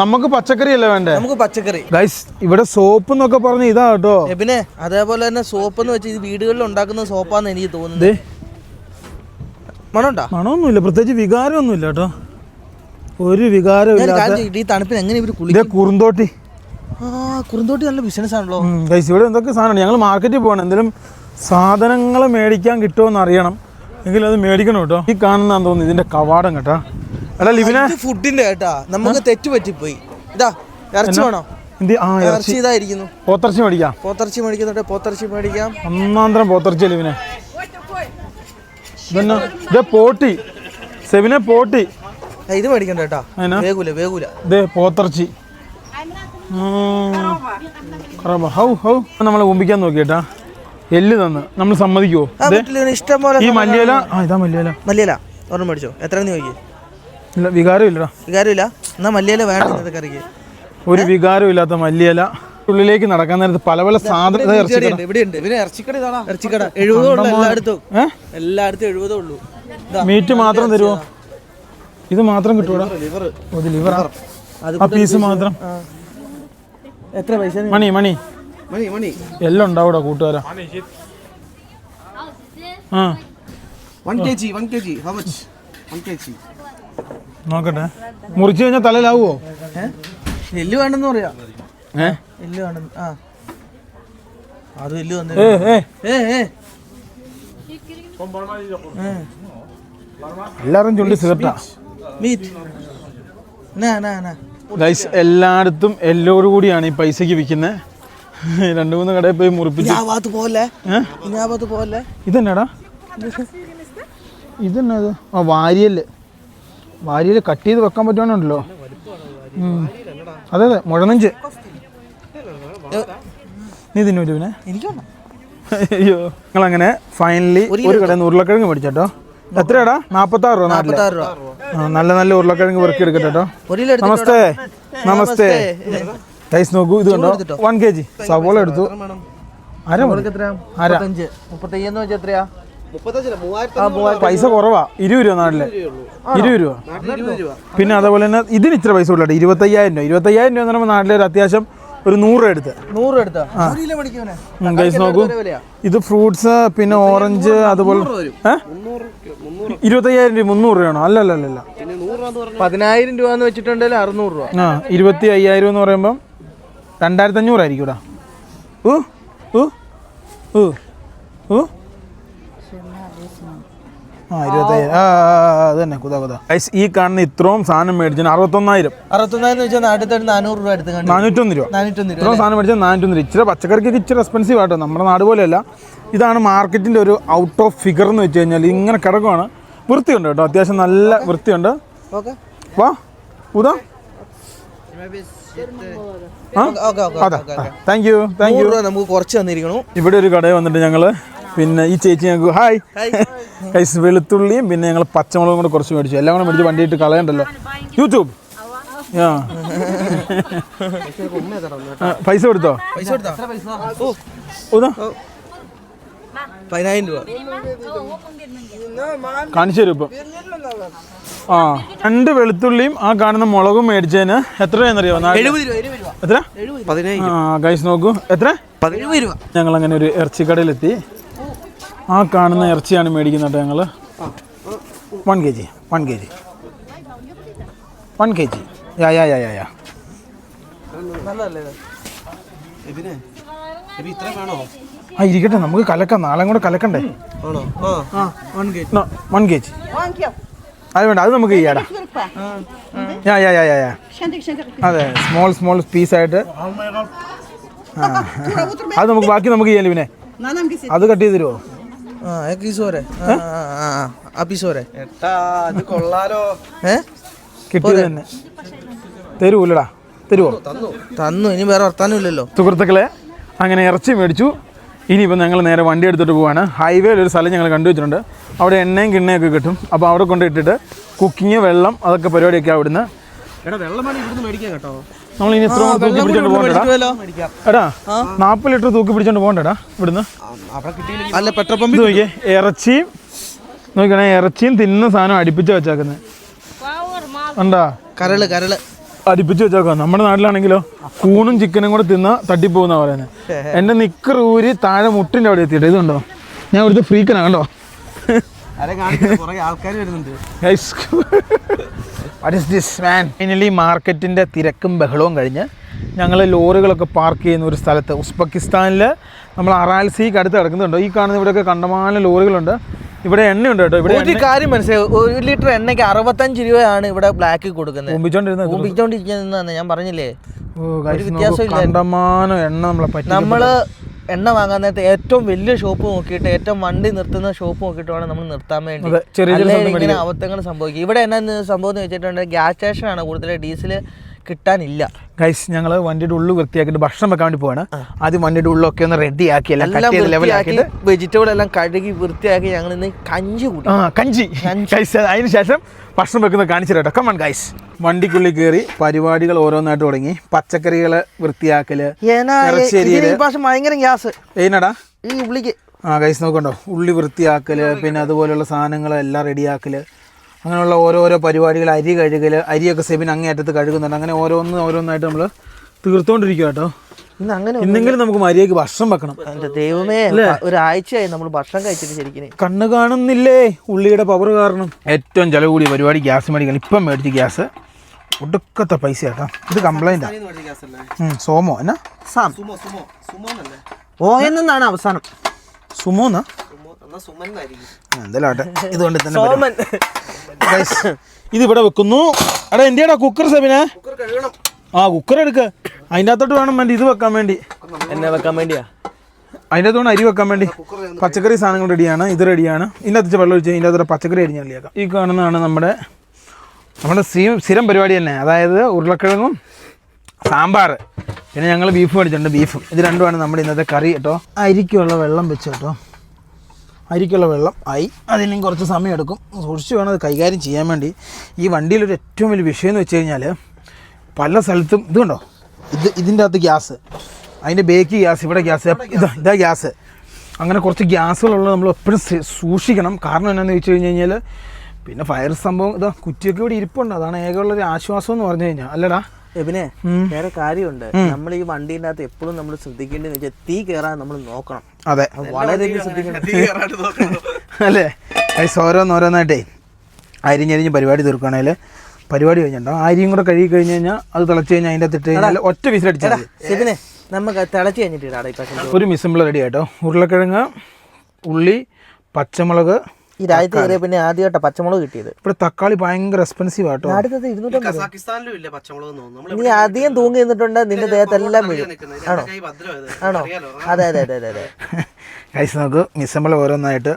നമുക്ക് പച്ചക്കറി അല്ലേ വേണ്ടേ? നമുക്ക് പച്ചക്കറി. ഗൈസ് ഇവിടെ സോപ്പ് എന്നൊക്കെ പറഞ്ഞ ഇതാ കേട്ടോ. എബിനെ പിന്നെ അതേപോലെ തന്നെ സോപ്പ് എന്ന് വെച്ച് ഇത് വീടുകളിൽ ഉണ്ടാക്കുന്ന സോപ്പാന്ന് എനിക്ക് തോന്നുന്നത്. മണമുണ്ടോ? മണമൊന്നുമില്ല പ്രത്യേകിച്ച് വികാരമൊന്നുമില്ല കേട്ടോ. ഒരു വികാരം ഈ തണുപ്പിന് എങ്ങനെ കുളിക്കും? കുറുന്തോട്ടി. ആ കുറുന്തോട്ടി നല്ല ബിസിനസ് ആണല്ലോ. ഗൈസ് ഇവിടെ എന്തൊക്കെ സാധനമാണ് ഞങ്ങൾ മാർക്കറ്റിൽ പോകണം എന്തെങ്കിലും സാധനങ്ങൾ മേടിക്കാൻ കിട്ടുമോ എന്ന് അറിയണം. എങ്കിലും അത് മേടിക്കണം കേട്ടോ. ഈ കാണുന്നതാന്ന് തോന്നുന്നു ഇതിന്റെ കവാടം കേട്ടോ. എടാ ഇത് ഫുഡിന്റെ കേട്ടാ? നമുക്ക് തെറ്റ് പറ്റിപ്പോയി. ഇതാ ഇറച്ചി വേണോ? ഇറച്ചി. ഇതായിരിക്കുന്നു. പോത്തിറച്ചി മേടിക്കാം. പോത്തിറച്ചി മേടിക്കുന്നുണ്ട്. പോത്തിറച്ചി മേടിക്കാം. ഒന്നാന്തരം പോത്തിറച്ചി ലിവിനെ ഇതെന്നാ? ഇതേ പോട്ടി. സെവിനെ പോട്ടി. ഇത് മേടിക്കണ്ട കേട്ടാ? വേഗൂല വേഗൂല ഇതേ പോത്തിറച്ചി. How how. നമ്മളെ കുമ്പിക്കാൻ നോക്കിയേട്ടാ. എല്ല് തന്ന്. നമ്മൾ സമ്മതിക്കുവോ? ഈ മല്ലിയില? ആ ഇതാ മല്ലിയല. മല്ലിയല. ഒരെണ്ണം മേടിച്ചോ. എത്ര നോക്കി ഇല്ല വികാരം ഇല്ലടാ വികാരമില്ല. എന്നാ മല്ലിയില വേണ്ട ഇന്നത്തെ കറിക്ക്. ഒരു വികാരം ഇല്ലാത്ത മല്ലിയില. ഉള്ളിലേക്ക് നടക്കാൻ നേരത്ത് പല പല സാധനം ഇവിടെയുണ്ട്, പിന്നെ ഇറച്ചിക്കട ഇതാടാ ഇറച്ചിക്കട. എഴുപതേ ഉള്ളൂ എല്ലായിടത്തും. ഏ? എല്ലായിടത്തും എഴുപതേ ഉള്ളൂ. മീറ്റ് മാത്രം തരുമോ ഇത്. മാത്രം കിട്ടൂടാ ഒരു ലിവർ ആ പീസ് മാത്രം. എത്ര പൈസ? മണി മണി. മണി മണി. എല്ലാം ഉണ്ടാവൂടാ കൂട്ടുകാരാ. ആ one K G one K G how much one K G നോക്കട്ടെ. മുറിച്ചു കഴിഞ്ഞാൽ തലയിലാവുമോ എല്ല് വേണ്ടെന്ന് പറയാ. ഏ? എല്ല് വേണ്ടെന്ന് ആ. അത് എല്ല് വന്നു എല്ലാരും ചുണ്ടി സിഗരറ്റാ. മീറ്റ് നാ നാ നാ. ഗൈസ് എല്ലായിടത്തും എല്ലോട് കൂടിയാണ് ഈ പൈസക്ക് വിൽക്കുന്നത് രണ്ടു മൂന്ന് കടയിൽ പോയി മുറിപ്പിച്ച്. പോലെ പോലെ ഇതെന്നാടാ? ഇതെന്നാ ഇത്? ആ വാരിയൽ വാരിയൽ കട്ട് ചെയ്ത് വെക്കാൻ പറ്റുവാണല്ലോ. അതെ അതെ മുഴനഞ്ച്. നീ തിന്നു പിന്നെ അയ്യോ നിങ്ങളങ്ങനെ ഫൈനലി ഒരു കടയിൽ നിന്ന് ഉരുളക്കിഴങ്ങ് മേടിച്ചോ എത്രയാടാ? നാപ്പത്താറ് രൂപ നാല് നാൽപ്പത്താറ് രൂപ. നല്ല നല്ല ഉരുളക്കിഴങ്ങ് പെറുക്കി എടുക്കട്ടോ നമസ്തേ നമസ്തേ. ടൈസ് നോക്കൂ ഇത് കണ്ടോ? വൺ കെ ജി സവോള എടുത്തു. അര അര. മുപ്പത്തഞ്ച്. മുപ്പത്തയ്യെന്ന് വെച്ചാൽ എത്രയാ? പൈസ കുറവാ. ഇരുപത് രൂപ നാട്ടിൽ. ഇരുപത് രൂപ. പിന്നെ അതേപോലെ തന്നെ ഇതിന് ഇത്ര പൈസ ഉള്ളൂ കേട്ടോ ഇരുപത്തയ്യായിരം രൂപ. ഇരുപത്തയ്യായിരം രൂപ എന്ന് പറയുമ്പോൾ നാട്ടിലൊരു അത്യാവശ്യം ഒരു നൂറ് രൂപ എടുത്ത്? നൂറ് രൂപ ഒരു ഗൈസ് നോക്കൂ. ഇത് ഫ്രൂട്ട്സ് പിന്നെ ഓറഞ്ച് അതുപോലെ ഇരുപത്തയ്യായിരം രൂപ മുന്നൂറ് രൂപയാണോ അല്ല അല്ല അല്ല പതിനായിരം രൂപ എന്ന് വെച്ചിട്ടുണ്ടെങ്കിൽ അറുന്നൂറ് രൂപ. ആ ഇരുപത്തി അയ്യായിരം എന്ന് പറയുമ്പം രണ്ടായിരത്തി അഞ്ഞൂറായിരിക്കും ഓ ഓ ഓ ഓ ഊ ആ ഇരുപത്തയ്യായിരം. ആ അത് തന്നെ. കുതാ കുതാ. ഗൈസ് ഈ കാണുന്ന ഇത്രയും സാധനം മേടിച്ചാൽ അറുപത്തൊന്നായിരം. അറുപത്തൊന്നായിരം വെച്ചാൽ നാട്ടിൽ നാനൂറ് രൂപ എടുത്ത് നാനൂറ്റൊന്ന് രൂപ. നാനൂറ്റൊന്ന് രൂപ ഇത്രയും സാധനം മേടിച്ചാൽ നാനൂറ്റൊന്ന് രൂപ. ഇച്ചിരി പച്ചക്കറിക്കൊക്കെ ഇച്ചിരി എക്സ്പെൻസീവ് ആട്ടോ. നമ്മുടെ നാട് പോലെയല്ല. ഇതാണ് മാർക്കറ്റിന്റെ ഒരു ഔട്ട് ഓഫ് ഫിഗർ എന്ന് വെച്ച് കഴിഞ്ഞാൽ ഇങ്ങനെ കിടക്കുവാണ്. വൃത്തിയുണ്ട് കേട്ടോ. അത്യാവശ്യം നല്ല വൃത്തിയുണ്ട്. ഓക്കെ. വാ ഉദാ അതാ. താങ്ക് യു താങ്ക് യു നമുക്ക് കുറച്ച് തന്നിരിക്കണു. ഇവിടെ ഒരു കടയിൽ വന്നിട്ട് ഞങ്ങൾ പിന്നെ ഈ ചേച്ചി ഞങ്ങൾക്ക് ഹായ്. കൈസ് വെളുത്തുള്ളിയും പിന്നെ ഞങ്ങൾ പച്ചമുളകും കൂടെ കുറച്ച് മേടിച്ചു. എല്ലാം കൂടെ മേടിച്ച് വണ്ടിയിട്ട് കളയണ്ടല്ലോ. യൂട്യൂബ്. ആ. പൈസ കൊടുത്തോ? പൈസ കൊടുത്താ? പതിനായിരം രൂപ. കാണിച്ചു തരും ഇപ്പം? ആ. രണ്ട് വെളുത്തുള്ളിയും ആ കാണുന്ന മുളകും മേടിച്ചതിന് എത്ര? രൂപയെന്നറിയോ എത്ര ആ ഗൈസ് നോക്കൂ. എത്ര? ഞങ്ങൾ അങ്ങനെ ഒരു ഇറച്ചിക്കടയിലെത്തി. ആ കാണുന്ന ഇറച്ചിയാണ് മേടിക്കുന്നത് കേട്ടോ ഞങ്ങൾ one K G one K G one K G yeah ആ ഇരിക്കട്ടെ. നമുക്ക് കലക്കാം. നാളെ കൂടെ കലക്കണ്ടേ? വൺ കെ ജി അത് വേണ്ട. അത് നമുക്ക് ചെയ്യാടാ യാ യാ യാ യാ യാ അതെ സ്മോൾ സ്മോൾ പീസായിട്ട് ആ. അത് നമുക്ക് ബാക്കി നമുക്ക് ചെയ്യാം പിന്നെ അത് കട്ട് ചെയ്ത് തരുമോ തരൂലടാ തരുവോ? തന്നു ഇനി വേറെ വർത്താനം ഇല്ലല്ലോ. സുഹൃത്തുക്കളെ അങ്ങനെ ഇറച്ചി മേടിച്ചു. ഇനിയിപ്പോൾ ഞങ്ങൾ നേരെ വണ്ടി എടുത്തിട്ട് പോവാണ്. ഹൈവേയിൽ ഒരു സ്ഥലം ഞങ്ങൾ കണ്ടുവച്ചിട്ടുണ്ട് അവിടെ എണ്ണയും കിണ്ണയും ഒക്കെ കിട്ടും. അപ്പോൾ അവിടെ കൊണ്ടിട്ടിട്ട് കുക്കിങ് വെള്ളം അതൊക്കെ പരിപാടിയൊക്കെ അവിടുന്ന്. വെള്ളമാണ് ഇവിടുന്ന് മേടിക്കാം കേട്ടോ. നമ്മൾ ഇനി എത്ര തൂക്കി പിടിച്ചോണ്ട് പോകണ്ടടാ. എടാ നാൽപ്പത് ലിറ്റർ തൂക്കി പിടിച്ചോണ്ട് പോകണ്ടടാ ഇവിടുന്ന്. അല്ല പെട്രോൾ നോക്കിയേ ഇറച്ചിയും നോക്കണേ ഇറച്ചിയും തിന്ന സാധനം അടുപ്പിച്ച് വെച്ചേക്കുന്നത് ഉണ്ടാ കരൾ കരൾ. അടുപ്പിച്ച് വെച്ചാക്ക നമ്മുടെ നാട്ടിലാണെങ്കിലോ കൂണും ചിക്കനും കൂടെ തിന്ന തട്ടിപ്പോകുന്ന പറയുന്നത് എന്റെ നിക്കർ ഊരി താഴെ മുട്ടിന്റെ അവിടെ എത്തിയിട്ട് ഇതുണ്ടോ? ഞാൻ ഇവിടുത്തെ ഫ്രീക്കനാ കണ്ടോ? What is this man finally മാർക്കറ്റിന്റെ തിരക്കും ബഹളവും കഴിഞ്ഞ് ഞങ്ങൾ ലോറികളൊക്കെ പാർക്ക് ചെയ്യുന്ന ഒരു സ്ഥലത്ത് ഉസ്ബെക്കിസ്ഥാനിൽ നമ്മൾ അറാൽസിക്ക് അടുത്ത് കിടക്കുന്നുണ്ടോ. ഈ കാണുന്ന ഇവിടെയൊക്കെ കണ്ടമാനം ലോറികളുണ്ട്. ഇവിടെ എണ്ണയുണ്ട് കേട്ടോ. ഇവിടെ ഒരു കാര്യം മനസ്സിലായി. ഒരു ലിറ്റർ എണ്ണയ്ക്ക് അറുപത്തഞ്ച് രൂപയാണ് ഇവിടെ ബ്ലാക്കിൽ കൊടുക്കുന്നത്. ഉപയോഗിച്ചോണ്ടിരിക്കുന്നതെന്ന് ഞാൻ പറഞ്ഞില്ലേ? ഓ, guys, വ്യത്യാസം കണ്ടമാനം എണ്ണ നമ്മളെ പറ്റി നമ്മൾ എണ്ണ വാങ്ങാൻ നേരത്തെ ഏറ്റവും വലിയ ഷോപ്പ് നോക്കിയിട്ട് ഏറ്റവും വണ്ടി നിർത്തുന്ന ഷോപ്പ് നോക്കിയിട്ട് വേണം നമ്മൾ നിർത്താൻ വേണ്ടി. ഇങ്ങനെ അബദ്ധങ്ങൾ സംഭവിക്കും. ഇവിടെ എന്നാ സംഭവം എന്ന് വെച്ചിട്ടുണ്ടെങ്കിൽ ഗ്യാസ് സ്റ്റേഷനാണ് കൂടുതൽ ഡീസൽ കിട്ടാനില്ല. ഗൈസ് ഞങ്ങൾ വണ്ടിയുടെ ഉള്ളു വൃത്തിയാക്കിയിട്ട് ഭക്ഷണം വെക്കാൻ വേണ്ടി പോവാണ്. ആദ്യം വണ്ടിയുടെ ഉള്ളൊക്കെ ഒന്ന് റെഡി ആക്കി എല്ലാം വെജിറ്റബിൾ എല്ലാം കഴുകി വൃത്തിയാക്കി ഞങ്ങൾ ഇന്ന് കഞ്ചി കൂടി ആ കഞ്ചി. ഗൈസ് അതിന് ശേഷം ഭക്ഷണം വെക്കുന്ന കാണിച്ചിട്ടോ come on come on guys വണ്ടിക്കുള്ളിൽ കയറി പരിപാടികൾ ഓരോന്നായിട്ട് തുടങ്ങി. പച്ചക്കറികൾ വൃത്തിയാക്കൽ ഭയങ്കര ഗ്യാസ്. ഏനടാ ഈ ഉള്ളിക്ക്. ആ ഗൈസ് നോക്കണ്ടോ? ഉള്ളി വൃത്തിയാക്കൽ പിന്നെ അതുപോലെയുള്ള സാധനങ്ങൾ എല്ലാം റെഡിയാക്കൽ അങ്ങനെയുള്ള ഓരോരോ പരിപാടികൾ അരി കഴുകൽ അരിയൊക്കെ സെബിൻ അങ്ങേയറ്റത്ത് കഴുകുന്നുണ്ട്. അങ്ങനെ ഓരോന്ന് ഓരോന്നായിട്ട് നമ്മൾ തീർത്തോണ്ടിരിക്കുക കേട്ടോ ഇന്ന് അങ്ങനെ ഇന്നെങ്കിലും നമുക്ക് മര്യാദയ്ക്ക് ഭക്ഷണം വെക്കണം. എന്റെ ദൈവമേ ഒരാഴ്ചയായി നമ്മൾ ഭക്ഷണം കഴിച്ചിട്ട് ശരിക്കും കണ്ണ് കാണുന്നില്ലേ? ഉള്ളിയുടെ പവർ കാരണം. ഏറ്റവും ചില കൂടിയ പരിപാടി ഗ്യാസ് മേടിക്കണം ഇപ്പം മേടിച്ച് ഗ്യാസ്. ഒടുക്കത്തെ പൈസ കേട്ടോ. ഇത് കംപ്ലൈന്റ് സോമോ എന്നാ? സാം. ഓ എന്നാണ് അവസാനം. സുമോന്നാ? ഇതുകൊണ്ട് തന്നെ ഇത് ഇവിടെ വെക്കുന്നു. എടാ എന്റെയാടാ കുക്കർ സെബിനെ? ആ കുക്കർ എടുക്ക. അതിന്റെ അകത്തോട്ട് വേണം വേണ്ടി ഇത് വെക്കാൻ വേണ്ടി. എന്നെ വെക്കാൻ വേണ്ടിയാ? അതിന്റെ അകത്തോണ്ട് അരി വെക്കാൻ വേണ്ടി. പച്ചക്കറി സാധനങ്ങൾ റെഡിയാണ് ഇത് റെഡിയാണ് ഇതിന്റെ അകത്ത് വെള്ളം ഒഴിച്ച് ഇതിന്റെ അകത്തോടെ പച്ചക്കറി അരിഞ്ഞ് റെഡിയാക്കാം ഈ കാണുന്നതാണ് നമ്മുടെ നമ്മുടെ സ്ഥിരം സ്ഥിരം പരിപാടി തന്നെ. അതായത് ഉരുളക്കിഴങ്ങും സാമ്പാർ. പിന്നെ ഞങ്ങൾ ബീഫ് മേടിച്ചിട്ടുണ്ട്. ബീഫും ഇത് രണ്ടുമാണ് നമ്മുടെ ഇന്നത്തെ കറി കേട്ടോ. അരിക്കുള്ള വെള്ളം വെച്ച് കേട്ടോ. അരിക്കുള്ള വെള്ളം ആയി. അതിനും കുറച്ച് സമയം എടുക്കും. സൂക്ഷിച്ച് വേണം അത് കൈകാര്യം ചെയ്യാൻ വേണ്ടി. ഈ വണ്ടിയിലൊരു ഏറ്റവും വലിയ വിഷയം എന്ന് വെച്ച് കഴിഞ്ഞാൽ പല സ്ഥലത്തും ഇതുണ്ടോ ഇത് ഇതിന്റെ അകത്ത് ഗ്യാസ്. അതിന്റെ ബേക്ക് ഗ്യാസ് ഇവിടെ ഗ്യാസ് ഇതാ ഇതാ ഗ്യാസ്. അങ്ങനെ കുറച്ച് ഗ്യാസുകളുള്ളത് നമ്മൾ എപ്പോഴും സൂക്ഷിക്കണം. കാരണം എന്നാന്ന് വെച്ച് കഴിഞ്ഞ് കഴിഞ്ഞാൽ പിന്നെ ഫയർ സംഭവം ഇതാ കുറ്റിയൊക്കെ ഇവിടെ ഇരിപ്പുണ്ട്. അതാണ് ഏകമുള്ള ഒരു ആശ്വാസം എന്ന് പറഞ്ഞു കഴിഞ്ഞാൽ അല്ലടാ എബിനെ. വേറെ കാര്യമുണ്ട്. നമ്മൾ ഈ വണ്ടീന്റെ അകത്ത് എപ്പോഴും നമ്മൾ ശ്രദ്ധിക്കേണ്ടതെന്ന് വെച്ചാൽ തീ കയറാൻ നമ്മൾ നോക്കണം. അതെ. വളരെ അല്ലേ? ഐസ് ഓരോന്നോരോന്നായിട്ടേ അരിഞ്ഞരിഞ്ഞ് പരിപാടി തീർക്കുകയാണെങ്കിൽ പരിപാടി കഴിഞ്ഞിട്ടുണ്ടാവും അരിയും കൂടെ കഴുകി കഴിഞ്ഞ് കഴിഞ്ഞാൽ അത് തിളച്ച് കഴിഞ്ഞാൽ അതിന്റെ അകത്തിട്ട് കഴിഞ്ഞാൽ ഒറ്റ വിസിലടിച്ചാൽ നമുക്ക് തിളച്ച് കഴിഞ്ഞിട്ട് ഒരു മിസിമ്പിൾ റെഡി ആയിട്ടോ. ഉരുളക്കിഴങ്ങ് ഉള്ളി പച്ചമുളക് ഈ രാജ്യത്ത് കയറിയ പിന്നെ ആദ്യമായിട്ട് പച്ചമുളക് കിട്ടിയത്. ഇപ്പൊ തക്കാളി ഭയങ്കര എക്സ്പെൻസീവ് ആട്ടോ. അടുത്തത് ഇരുന്നൂറ്റമ്പത് കസാക്കിസ്ഥാനിലും ഇല്ല പച്ചമുളക് തോന്നുന്നു. നീ അധികം തൂങ്ങി നിന്നിട്ടുണ്ട് നിന്റെ ദേഹത്തെല്ലാം വീഴും. ആണോ? ആണോ? അതെ അതെ അതെ അതെ അതെ. കൈസ് നമുക്ക് മിസമ്പിൾ ഓരോന്നായിട്ട്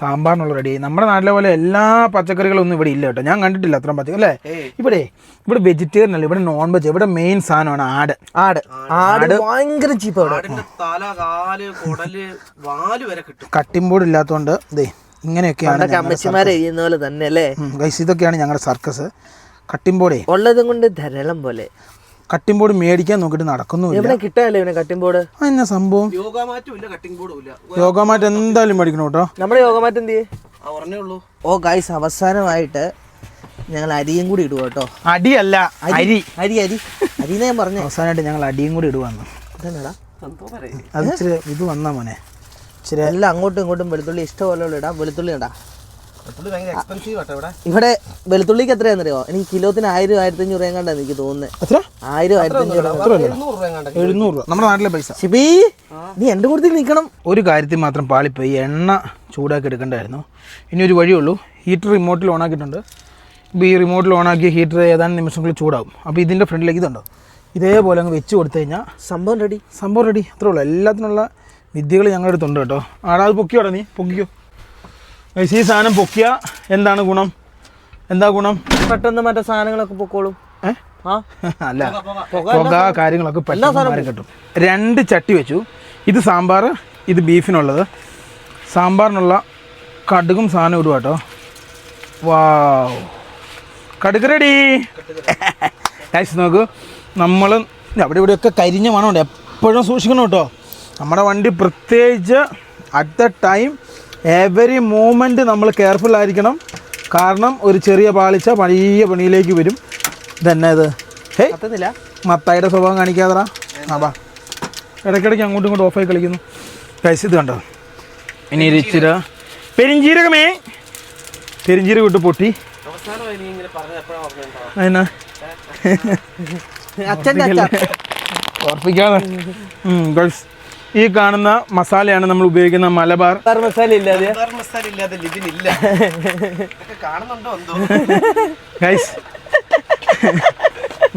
സാമ്പാറിനുള്ള റെഡി നമ്മുടെ നാട്ടിലെ പോലെ എല്ലാ പച്ചക്കറികളും ഒന്നും ഇവിടെ ഇല്ല കേട്ടോ. ഞാൻ കണ്ടിട്ടില്ല അത്രയും പച്ചക്കറി അല്ലേ? ഇവിടെ ഇവിടെ വെജിറ്റേറിയൻ അല്ല ഇവിടെ നോൺ വെജ് ഇവിടെ മെയിൻ സാധനമാണ് ആട്. ആട്. ആട്. ഭയങ്കര ചീപ്പ് കട്ടിംബോർഡ് ആടിന്റെ തല കാൽ കുടൽ വാൽ വരെ കിട്ടും. കട്ടിംഗ് ഇല്ലാത്തതുകൊണ്ട് ദേ ഇങ്ങനെയൊക്കെയാണ് അമ്മച്ചിമാരെ പോലെ തന്നെ അല്ലേ ഗൈസ് ഇതൊക്കെയാണ് ഞങ്ങളുടെ സർക്കസ്. കട്ടിംഗ് ബോർഡേ ഉള്ളതും കൊണ്ട് ധരളം പോലെ. കട്ടിംഗ് ബോർഡ് മേടിക്കാൻ നോക്കിട്ട് നടക്കുന്നു കിട്ടാല്ലേ ഇവനെ കട്ടിംബോർഡ് എന്നാ സംഭവം? യോഗമാറ്റ് എന്തായാലും മേടിക്കണം കേട്ടോ. നമ്മുടെ യോഗമാറ്റ് എന്ത് ഓ ഗൈസ് അവസാനമായിട്ട് ഞങ്ങൾ അരിയും കൂടി ഇടുക കേട്ടോ? അടിയല്ല അരി അരി. അരി അരി. ഞാൻ പറഞ്ഞു. അവസാനമായിട്ട് ഞങ്ങൾ അടിയും കൂടി ഇടുവാന്ന്. അത് ഇത് വന്നാ മോനെ. എല്ലാം അങ്ങോട്ടും ഇങ്ങോട്ടും വെളുത്തുള്ളി ഇഷ്ടപോലെ ഇടാം വെളുത്തുള്ളി ഇടാം ഇവിടെ. ഇവിടെ വെളുത്തുള്ളിക്ക് എത്രയാണെന്നറിയോ? എനിക്ക് കിലോത്തിന് ആയിരം ആയിരത്തി അഞ്ഞൂറ് രൂപ കണ്ടാ എനിക്ക് തോന്നുന്നത് ആയിരം ആയിരത്തി അഞ്ഞൂറ് എഴുന്നൂറ് നമ്മുടെ നാട്ടിലെ പൈസ. ഷിബി നീ എന്റെ കൂടുതൽ നിൽക്കണം. ഒരു കാര്യത്തിൽ മാത്രം പാളിപ്പോയി. എണ്ണ ചൂടാക്കി എടുക്കണ്ടായിരുന്നു. ഇനി ഒരു വഴിയുള്ളൂ ഹീറ്റർ റിമോട്ടിൽ ഓൺ ആക്കിയിട്ടുണ്ട്. ഇപ്പോൾ ഈ റിമോട്ടിൽ ഓൺ ആക്കിയ ഹീറ്റർ ഏതാനും നിമിഷങ്ങളിൽ ചൂടാകും അപ്പോൾ ഇതിന്റെ ഫ്രണ്ടിലേക്ക് ഇതുണ്ടോ? ഇതേപോലെ അങ്ങ് വെച്ച് കൊടുത്തു കഴിഞ്ഞാൽ സംഭവം റെഡി സംഭവം റെഡി അത്രേ ഉള്ളൂ. എല്ലാത്തിനുള്ള വിദ്യകൾ ഞങ്ങളുടെ അടുത്തുണ്ട് കേട്ടോ. ആടാ അത് പൊക്കിയോടാ നീ? പൊക്കിക്കോ. ഗൈസ്, ഈ സാധനം പൊക്കിയ എന്താണ് ഗുണം? എന്താ ഗുണം? പെട്ടെന്ന് മറ്റേ സാധനങ്ങളൊക്കെ പൊക്കോളും. അല്ല പുക കാര്യങ്ങളൊക്കെ പെട്ടെന്ന് കിട്ടും. രണ്ട് ചട്ടി വെച്ചു. ഇത് സാമ്പാർ ഇത് ബീഫിനുള്ളത്. സാമ്പാറിനുള്ള കടുകും സാധനം ഇടുക കേട്ടോ. വാവ്. കടുക് റെഡി ടൈസ് നോക്കൂ. നമ്മൾ അവിടെ ഇവിടെയൊക്കെ കരിഞ്ഞ മണമുണ്ട്. എപ്പോഴും സൂക്ഷിക്കണം കേട്ടോ. നമ്മുടെ വണ്ടി പ്രത്യേകിച്ച് at the time every moment നമ്മൾ കെയർഫുൾ ആയിരിക്കണം. കാരണം ഒരു ചെറിയ പാളിച്ച പഴയ പണിയിലേക്ക് വരും. ഇതന്നെ ഇത്? ഹേ കത്തുന്നില്ല മത്തായിയുടെ സ്വഭാവം കാണിക്കാതറ ആ വാ. ഇടയ്ക്കിടയ്ക്ക് അങ്ങോട്ടും ഇങ്ങോട്ടും ഓഫായി കളിക്കുന്നു. കഴിച്ച് ഇത് കണ്ടോ? ഇനി ഇരിച്ചിര ഇച്ചിരി പെരിഞ്ചീരകമേ. പെരിഞ്ചീരകം ഇട്ട് പൊട്ടി. അതിനാ ഓർപ്പിക്കാതെ ഗൾസ് ഈ കാണുന്ന മസാലയാണ് നമ്മൾ ഉപയോഗിക്കുന്ന മലബാർ. മസാല ഇല്ലാതെ? മസാല ഇല്ലാതെ ലിബിനില്ല. ഇതൊക്കെ കാണുന്നുണ്ടോ എന്തോ? ഗൈസ്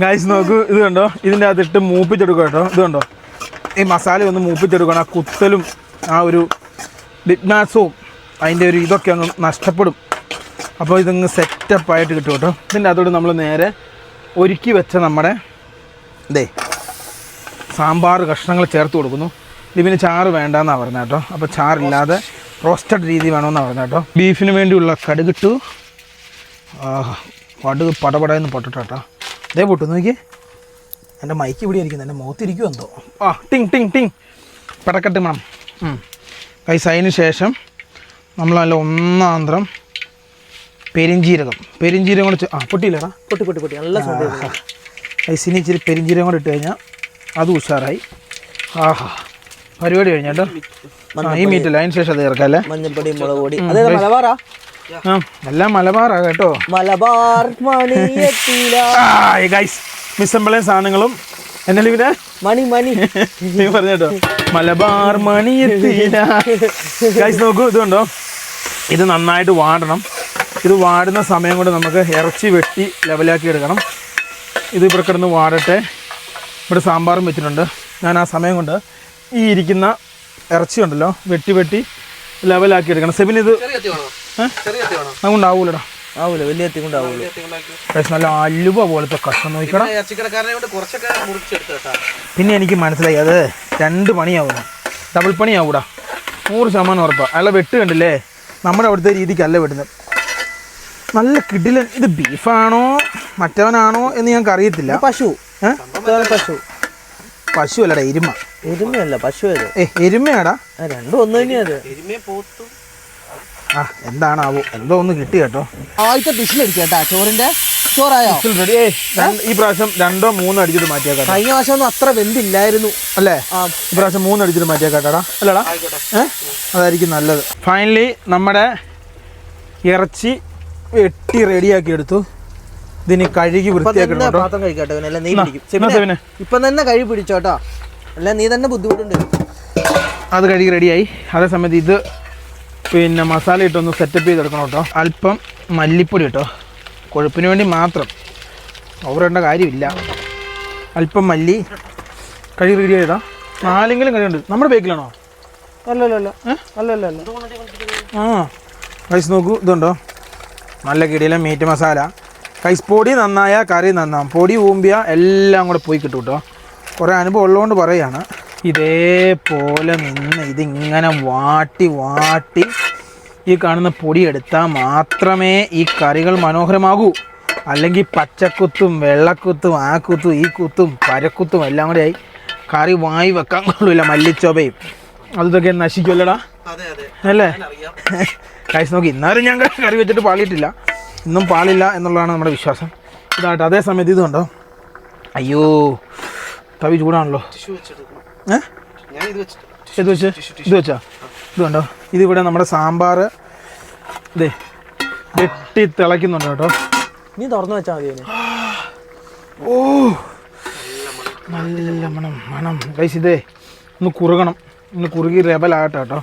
ഗൈസ് നോക്കൂ ഇത് കണ്ടോ? ഇതിന്റെ അകത്തിട്ട് മൂപ്പിച്ചെടുക്കുക കേട്ടോ. ഇത് കണ്ടോ? ഈ മസാല ഒന്ന് മൂപ്പിച്ചെടുക്കണം. ആ കുത്തലും ആ ഒരു ഡിഗ്നാസവും അതിന്റെ ഒരു ഇതൊക്കെ അങ്ങ് നഷ്ടപ്പെടും. അപ്പോൾ ഇതങ്ങ് സെറ്റപ്പായിട്ട് കിട്ടും കേട്ടോ. ഇതിന്റെ അതോട് നമ്മൾ നേരെ ഒരുക്കി വെച്ച നമ്മുടെ ഇതേ സാമ്പാർ കഷ്ണങ്ങൾ ചേർത്ത് കൊടുക്കുന്നു. ഇതിന് ചാറ് വേണ്ടെന്നാണ് പറഞ്ഞത് കേട്ടോ. അപ്പോൾ ചാറില്ലാതെ റോസ്റ്റഡ് രീതി വേണമെന്നാണ് പറഞ്ഞത് കേട്ടോ. ബീഫിന് വേണ്ടിയുള്ള കടുകിട്ടു. ആഹാ കടുക് പടപടയെന്ന് പൊട്ടട്ടോ കേട്ടോ. ഇതേ പൊട്ടു നോക്കി എന്റെ മൈക്ക് ഇവിടെ ഇരിക്കുന്നു എന്റെ മുഖത്തിരിക്കും എന്തോ? ആ ടിങ് ടിങ് ടിങ്. പടക്കട്ട് മണം. കൈസ് അതിന് ശേഷം നമ്മൾ നല്ല ഒന്നാന്തരം പെരിഞ്ചീരകം. പെരിഞ്ചീരകം കൂടെ ആ പൊട്ടിയില്ലടാ? പൊട്ടി പൊട്ടി പൊട്ടി. നല്ല ഐസിന് ഇച്ചിരി പെരിഞ്ചീരകം കൂടെ ഇട്ട് കഴിഞ്ഞാൽ അത് ഉഷാറായി. ആഹാ. പരിപാടി കഴിഞ്ഞോ ഈ മീറ്റില്ല? അതിന് ശേഷം അത് ചേർക്കാം അല്ലേ? മഞ്ഞപ്പൊടി മുളക് പൊടി. അതെ മലബാറാ? എല്ലാം മലബാറാ കേട്ടോ. മലബാർ ഗൈസ് മിസ്സമ്പളയും സാധനങ്ങളും. എന്നാലും പിന്നെ മണി മണി. നീ പറഞ്ഞോ മലബാർ മണി ഗൈസ് നോക്കൂ ഇതുണ്ടോ? ഇത് നന്നായിട്ട് വാടണം. ഇത് വാടുന്ന സമയം കൊണ്ട് നമുക്ക് ഇറച്ചി വെട്ടി ലെവലാക്കി എടുക്കണം. ഇത് ഇവിടെ കിടന്ന് വാടട്ടെ. ഇവിടെ സാമ്പാറും വെച്ചിട്ടുണ്ട്. ഞാൻ ആ സമയം കൊണ്ട് ഈ ഇരിക്കുന്ന ഇറച്ചി ഉണ്ടല്ലോ വെട്ടി വെട്ടി ലെവലാക്കി എടുക്കണം. സെബിൻ ഇത് അതുകൊണ്ടാവൂലടാ ആവൂല വലിയ എത്തി കൊണ്ടാവൂല നല്ല അലുവ പോലത്തെ കഷ്ണം നോക്കണം പിന്നെ എനിക്ക് മനസ്സിലായി അത് രണ്ട് പണിയാവുന്നു. ഡബിൾ പണിയാവൂടാ. നൂറ് ശതമാനം ഉറപ്പാണ് അയാളെ വെട്ട് കണ്ടില്ലേ? നമ്മുടെ അവിടുത്തെ രീതിക്കല്ല വെട്ടുന്നത്. നല്ല കിടിലൻ ഇത് ബീഫാണോ മറ്റവനാണോ എന്ന് ഞങ്ങൾക്ക് അറിയത്തില്ല പശു? പശു. പശു അല്ലടാ എരുമ. എരുമയല്ല പശു ഏ എരുമയാടാ. രണ്ടും ഒന്ന് തന്നെയാ ആ എന്താണാവോ? എന്തോ ഒന്ന് കിട്ടി കേട്ടോ. ആദ്യത്തെ ഡിഷിൽ കേട്ടാ ചോറിന്റെ ചോറായോ? റെഡി ഈ പ്രാവശ്യം രണ്ടോ മൂന്നോ അടിച്ചിട്ട് മാറ്റിയാക്കാട്ടോ കഴിഞ്ഞ പ്രാവശ്യം ഒന്നും അത്ര വെന്തില്ലായിരുന്നു. അല്ലേ? ഈ പ്രാവശ്യം മൂന്ന് അടിച്ചിട്ട് മാറ്റിയാക്കാട്ടാടാ അല്ലടാ ഏ? അതായിരിക്കും നല്ലത്. ഫൈനലി നമ്മുടെ ഇറച്ചി വെട്ടി റെഡിയാക്കി എടുത്തു. ഇതിനി കഴുകി വൃത്തിയാക്കണം പാത്രം കഴിക്കട്ടെ അല്ല നീ പിടിക്കും? ഇപ്പൊ തന്നെ കഴുകി പിടിച്ചോട്ടോ അല്ല നീ തന്നെ ബുദ്ധിമുട്ടുണ്ട്. അത് കഴുകി റെഡിയായി. അതേ സമയത്ത് ഇത് പിന്നെ മസാല ഇട്ടൊന്ന് സെറ്റപ്പ് ചെയ്തെടുക്കണം കേട്ടോ. അല്പം മല്ലിപ്പൊടി കേട്ടോ. കൊഴുപ്പിന് വേണ്ടി മാത്രം. ഓവറേണ്ട കാര്യമില്ല. അല്പം മല്ലി. കഴുകി റെഡി ആയതാ നാലെങ്കിലും കഴിയുണ്ട് നമ്മുടെ ബേക്കിലാണോ ആ. കൈസ് നോക്കൂ. ഇതുണ്ടോ? നല്ല കിടിയിലെ മീറ്റ് മസാല. കൈസ് പൊടി നന്നായ കറി നന്നാവും പൊടി ഊമ്പിയ എല്ലാം കൂടെ പോയി കിട്ടും കേട്ടോ കുറേ അനുഭവം ഉള്ളതുകൊണ്ട് പറയാണ്. ഇതേപോലെ നിന്ന് ഇതിങ്ങനെ വാട്ടി വാട്ടി ഈ കാണുന്ന പൊടി എടുത്താൽ മാത്രമേ ഈ കറികൾ മനോഹരമാകൂ. അല്ലെങ്കിൽ പച്ചക്കുത്തും വെള്ളക്കുത്തും ആ കുത്തും ഈ കുത്തും പരക്കുത്തും എല്ലാം കൂടെ ആയി കറി വായി വെക്കാൻ കൊള്ളില്ല മല്ലിച്ചോബയും. അതൊക്കെ നശിക്കുമല്ലടാ അല്ലേ? കൈസ് നോക്കി ഇന്നാലും ഞാൻ കറി വെച്ചിട്ട് പാളിയിട്ടില്ല. ഇന്നും പാളില്ല എന്നുള്ളതാണ് നമ്മുടെ വിശ്വാസം. ഇതായിട്ട് അതേ സമയത്ത് ഇതുണ്ടോ? അയ്യോ തവി ചൂടാണല്ലോ. ടിഷ്യൂ വെച്ചെടുക്കണം. ഞാൻ ഇത് വെച്ചിട്ട് ഇത് വെച്ച്? ഇത് വെച്ചാ? ഇതുണ്ടോ? ഇതിവിടെ നമ്മുടെ സാമ്പാർ. ഇതേ വെട്ടി തിളയ്ക്കുന്നുണ്ട് കേട്ടോ. നീ തുറന്നു വെച്ചാൽ മതി ഓ നല്ല മണം മണം. കൈസ് ഇതേ ഒന്ന് കുറുകണം. ഒന്ന് കുറുകി ലെവലാകട്ടെ കേട്ടോ.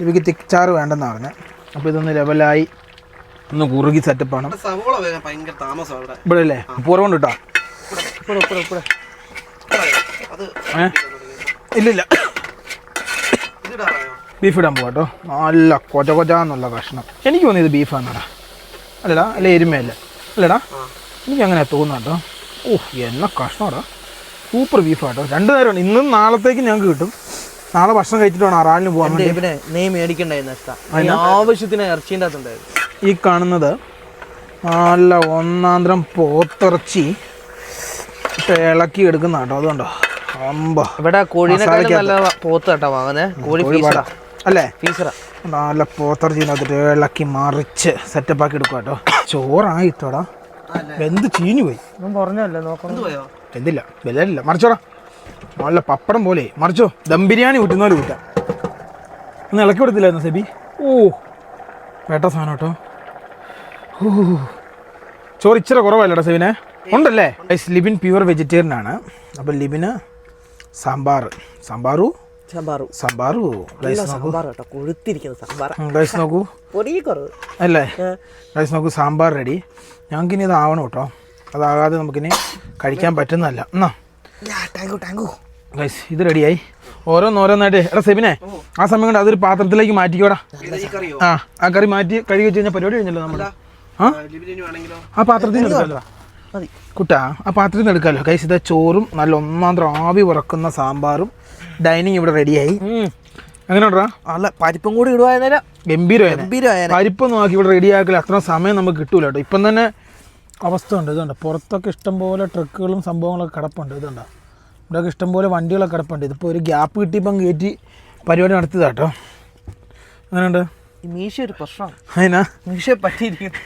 ഇവയ്ക്ക് തിക്ചാറ് വേണ്ടെന്നാണ് പറഞ്ഞത് അപ്പോൾ ഇതൊന്ന് ലെവലായി ഒന്ന് കുറുകി സെറ്റപ്പാണ് സവോള വേഗം ഭയങ്കര താമസം അവിടെ. ഇവിടെ അല്ലേ പൂർവം കിട്ടാ ഏ? ഇല്ലില്ല. ബീഫ് ഇടാൻ പോവാട്ടോ നല്ല കൊച്ച കൊച്ചാന്നുള്ള കഷ്ണം. എനിക്ക് തോന്നിയത് ബീഫാണെടാ. അല്ലടാ അല്ല എരുമയല്ല അല്ലടാ എനിക്ക് അങ്ങനെ തോന്നാട്ടോ ഓഹ് എന്ന കഷ്ണമാടാ സൂപ്പർ ബീഫാട്ടോ രണ്ട് നേരമാണ്. ഇന്നും നാളത്തേക്ക് ഞങ്ങൾക്ക് കിട്ടും. നാളെ ഭക്ഷണം കഴിച്ചിട്ട് വേണം ആറാളിന് പോകാൻ വേണ്ടി. നീ മേടിക്കണ്ടായിരുന്നു നഷ്ട ആവശ്യത്തിന് ഇറച്ചിന്റെ അകത്തുണ്ടായിരുന്നു. ഈ കാണുന്നത് നല്ല ഒന്നാന്തരം പോത്തിറച്ചി ഇളക്കി എടുക്കുന്ന കേട്ടോ അതുകൊണ്ടോ? അമ്പ. ഇവിടെ മസാലയ്ക്കകത്ത്. നല്ല പോത്ത് കേട്ടോ വാങ്ങുന്നേ. കോഴി ഫീസറാ. അല്ലേ? ഫീസറാ. നല്ല പോത്തിറച്ചിനകത്തിട്ട് ഇളക്കി മറിച്ച് സെറ്റപ്പ് ആക്കി എടുക്കുക കേട്ടോ. ചോറായിട്ടോടാ എന്ത് ചീഞ്ഞു പോയി ഞാൻ പറഞ്ഞല്ലേ നോക്കണം. പോയോ എന്തില്ല വിലയില്ല മറിച്ചോടാ. നല്ല പപ്പടം പോലെ. മറിച്ചോ ദം ബിരിയാണി ഊറ്റുന്ന പോലെ ഊറ്റാം ഒന്ന് ഇളക്കി കൊടുത്തില്ലായിരുന്നു സെബി? ഓ വേട്ട സാധനം കേട്ടോ. ഓ ചോറ് ഇച്ചിരി കുറവല്ലേടാ സെബിനെ. ഉണ്ടല്ലേ? ഐസ് ലിബിൻ പ്യുവർ വെജിറ്റേറിയൻ ആണ്. അപ്പോൾ ലിബിന് സാമ്പാർ. സാമ്പാറു? സാമ്പാറു. സാമ്പാറു. ഗൈസ് നോക്കൂ. അല്ലേ? ഗൈസ് നോക്കൂ സാമ്പാർ റെഡി ഞങ്ങൾക്കിനി ഇത് ആവണം കേട്ടോ. അതാകാതെ നമുക്കിനി കഴിക്കാൻ പറ്റുന്നതല്ല. എന്നാ. ടാങ്കു ടാങ്കു ഗൈസ് ഇത് റെഡിയായി ഓരോന്നോരോന്നായിട്ട്. എടാ സെബിനെ ആ സമയം കൊണ്ട് അതൊരു പാത്രത്തിലേക്ക് മാറ്റിക്കോടാ. ആ ആ കറി മാറ്റി കഴുകി വെച്ച് കഴിഞ്ഞാൽ പരിപാടി കഴിഞ്ഞല്ലോ നമ്മൾ ആ? ആ പാത്രത്തിൽ നിന്ന് എടുക്കാമല്ലോ കുട്ടാ ആ പാത്രത്തിൽ നിന്ന് എടുക്കാമല്ലോ ഗൈസ് ഇതാ ചോറും നല്ല ഒന്നാന്തരം ആവി ഉറക്കുന്ന സാമ്പാറും ഡൈനിങ് ഇവിടെ റെഡിയായി എങ്ങനെയുണ്ടാ? അല്ല പരിപ്പും കൂടി ഇടുവായിരുന്നേരം ഗംഭീരമായിരുന്നു ഗംഭീരമായേനെ. പരിപ്പൊന്നും ആക്കി ഇവിടെ റെഡിയാക്കില്ല അത്ര സമയം നമുക്ക് കിട്ടൂല കേട്ടോ ഇപ്പം തന്നെ അവസ്ഥ ഉണ്ട്. ഇതുണ്ട്. പുറത്തൊക്കെ ഇഷ്ടംപോലെ ട്രക്കുകളും സംഭവങ്ങളൊക്കെ കിടപ്പുണ്ട്. ഇതുണ്ട്. ഇവിടെയൊക്കെ ഇഷ്ടംപോലെ വണ്ടികളൊക്കെ കിടപ്പുണ്ട്. ഇതിപ്പോൾ ഒരു ഗ്യാപ്പ് കിട്ടിയപ്പം കയറ്റി പരിപാടി നടത്തിയതാ കേട്ടോ അങ്ങനെയുണ്ട് മീശ ഒരു പ്രശ്നമാണ്. അതിനാ മീശ പറ്റിയിരിക്കുന്നു.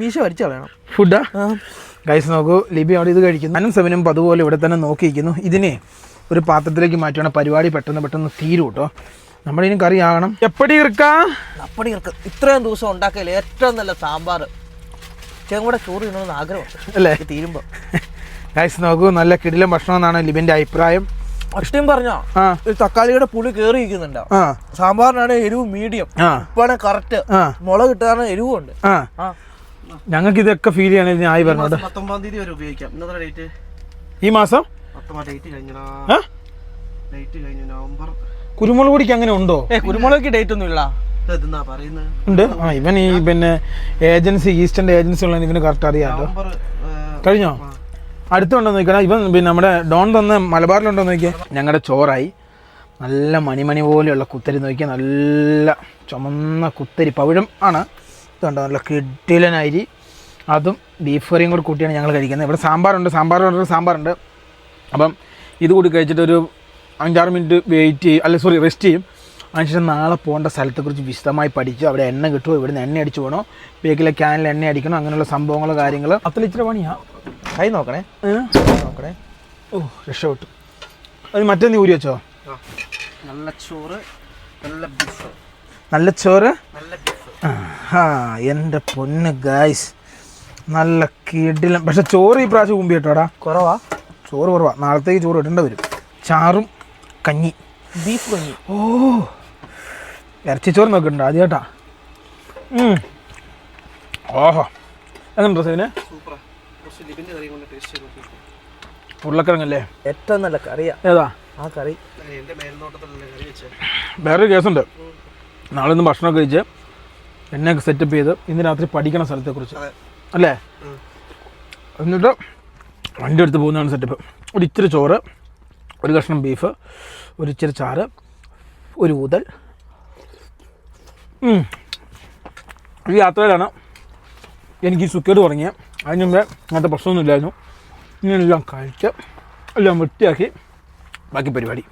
മീശ വരച്ചു കളയണം. ഫുഡാ ഗൈസ് നോക്കൂ ലിബി അവിടെ ഇത് കഴിക്കുന്നു. ഞാനും സെവനും അതുപോലെ ഇവിടെ തന്നെ നോക്കിയിരിക്കുന്നു. ഇതിനെ ഒരു പാത്രത്തിലേക്ക് മാറ്റുകയാണ് പരിപാടി പെട്ടെന്ന് പെട്ടെന്ന് തീരും കേട്ടോ നമ്മുടെ ഇനി കറി ആകണം. എപ്പടി ഇറുക്കാ? അപ്പടി ഇറക്ക്. ഇത്രയും ദിവസം ഉണ്ടാക്കിയാൽ ഏറ്റവും നല്ല സാമ്പാർ കൂടെ ചോറ് തിന്നണമെന്ന് ആഗ്രഹമുണ്ട്. അല്ലേ? തീരുമ്പോൾ ഗൈസ് നോക്കൂ നല്ല കിടിലം ഭക്ഷണം എന്നാണ് ലിബിന്റെ അഭിപ്രായം. അഷ്ടം പറഞ്ഞോ? ഈ തക്കാളിയുടെ പുളി കേറിയിരിക്കുന്നുണ്ട്? സാമ്പാറിനാണ് എരിവ് മീഡിയം. ഉപ്പാണ് കറക്റ്റ് മുളക് കിട്ടാൻ എരിവുണ്ട്. ഞങ്ങൾക്ക് ഇതൊക്കെ ഫീൽ ചെയ്യണം ആയി പറഞ്ഞത് പത്തൊമ്പതാം തീയതി വരെ ഉപയോഗിക്കാം. ഇന്നത്തെ ഡേറ്റ് ഈ മാസം? പത്തൊമ്പത് ഡേറ്റ് കഴിഞ്ഞടാ. ആ? ഡേറ്റ് കഴിഞ്ഞു നവംബർ. കുരുമുളക് പൊടിക്ക് അങ്ങനെ ഉണ്ടോ? ഏ കുരുമുളക് ഡേറ്റ് ഒന്നും ഇല്ല. ഉണ്ട്. ആ ഇവൻ ഈ പിന്നെ ഏജൻസി ഈസ്റ്റേൺ ഏജൻസി ഉള്ള ഇവന് കറക്റ്റ് അറിയാം നവംബർ കഴിഞ്ഞോ? അടുത്തുണ്ടോ നോക്കണം ഇവൻ പിന്നെ നമ്മുടെ ഡോൺ തന്ന മലബാറിലുണ്ടോ നോക്കിയാൽ ഞങ്ങളുടെ ചോറായി. നല്ല മണിമണി പോലെയുള്ള കുത്തരി നോക്കിയാൽ നല്ല ചുമന്ന കുത്തരി പവിഴം ആണ്. ഇതുണ്ടോ? നല്ല കിടിലനരി അതും ബീഫ് കറിയും കൂടി കൂട്ടിയാണ് ഞങ്ങൾ കഴിക്കുന്നത്. ഇവിടെ സാമ്പാറുണ്ട്. സാമ്പാർ പറഞ്ഞ സാമ്പാറുണ്ട്. അപ്പം ഇത് കൂടി കഴിച്ചിട്ട് ഒരു അഞ്ചാറ് മിനിറ്റ് വെയിറ്റ് ചെയ്യും. അല്ല സോറി റെസ്റ്റ് ചെയ്യും. അതിനുശേഷം നാളെ പോകേണ്ട സ്ഥലത്തെക്കുറിച്ച് വിശദമായി പഠിച്ചു. അവിടെ എണ്ണ കിട്ടുമോ ഇവിടുന്ന് എണ്ണ അടിച്ചു പോകണോ ബേക്കിലെ ക്യാനിൽ എണ്ണ അടിക്കണം? അങ്ങനെയുള്ള സംഭവങ്ങൾ കാര്യങ്ങൾ അത്ര ഇച്ചിരി പണിയാ. കൈ നോക്കണേ? നോക്കണേ. ഓ രക്ഷപ്പെട്ടു. അത് മറ്റേ നീ ഊരി വെച്ചോ? നല്ല ചോറ് നല്ല ബീഫ്. നല്ല ചോറ്? നല്ല ആ എന്റെ പൊന്ന് ഗായ്സ്. നല്ല കിടിലം പക്ഷെ ചോറ് ഈ പ്രാവശ്യം കുമ്പി കേട്ടോടാ കുറവാ. ചോറ് കുറവാ. നാളത്തേക്ക് ചോറ് ഇടേണ്ടി വരും. ചാറും കഞ്ഞി. ബീഫ് കഞ്ഞി. ഓ ഇറച്ചിച്ചോറ് നോക്കിയിട്ടുണ്ട് ആദ്യമായിട്ടാ ഓഹോ. എങ്ങനെയുണ്ടോ ഇതിന്? ഉരുളക്കിഴങ്ങല്ലേ? ഏറ്റവും നല്ല കറിയാ. ഏതാ? ആ കറി. വേറൊരു കേസുണ്ട്. നാളെ ഒന്ന് ഭക്ഷണം കഴിച്ച് എന്നെയൊക്കെ സെറ്റപ്പ് ചെയ്ത് ഇന്ന് രാത്രി പഠിക്കണ സ്ഥലത്തെക്കുറിച്ച്. അതെ. അല്ലേ? എന്നിട്ട് വണ്ടി എടുത്ത് പോകുന്നതാണ് സെറ്റപ്പ് ഒരു ഇച്ചിരി ചോറ് ഒരു കഷ്ണം ബീഫ് ഒരു ഇച്ചിരി ചാറ് ഒരു ഊതൽ. ഈ യാത്രയിലാണ് എനിക്ക് ഈ സുക്കേട് തുടങ്ങിയത്. അതിന് മുമ്പേ അങ്ങനത്തെ പ്രശ്നമൊന്നുമില്ലായിരുന്നു. ഇങ്ങനെല്ലാം കഴിച്ച് എല്ലാം വൃത്തിയാക്കി ബാക്കി പരിപാടി.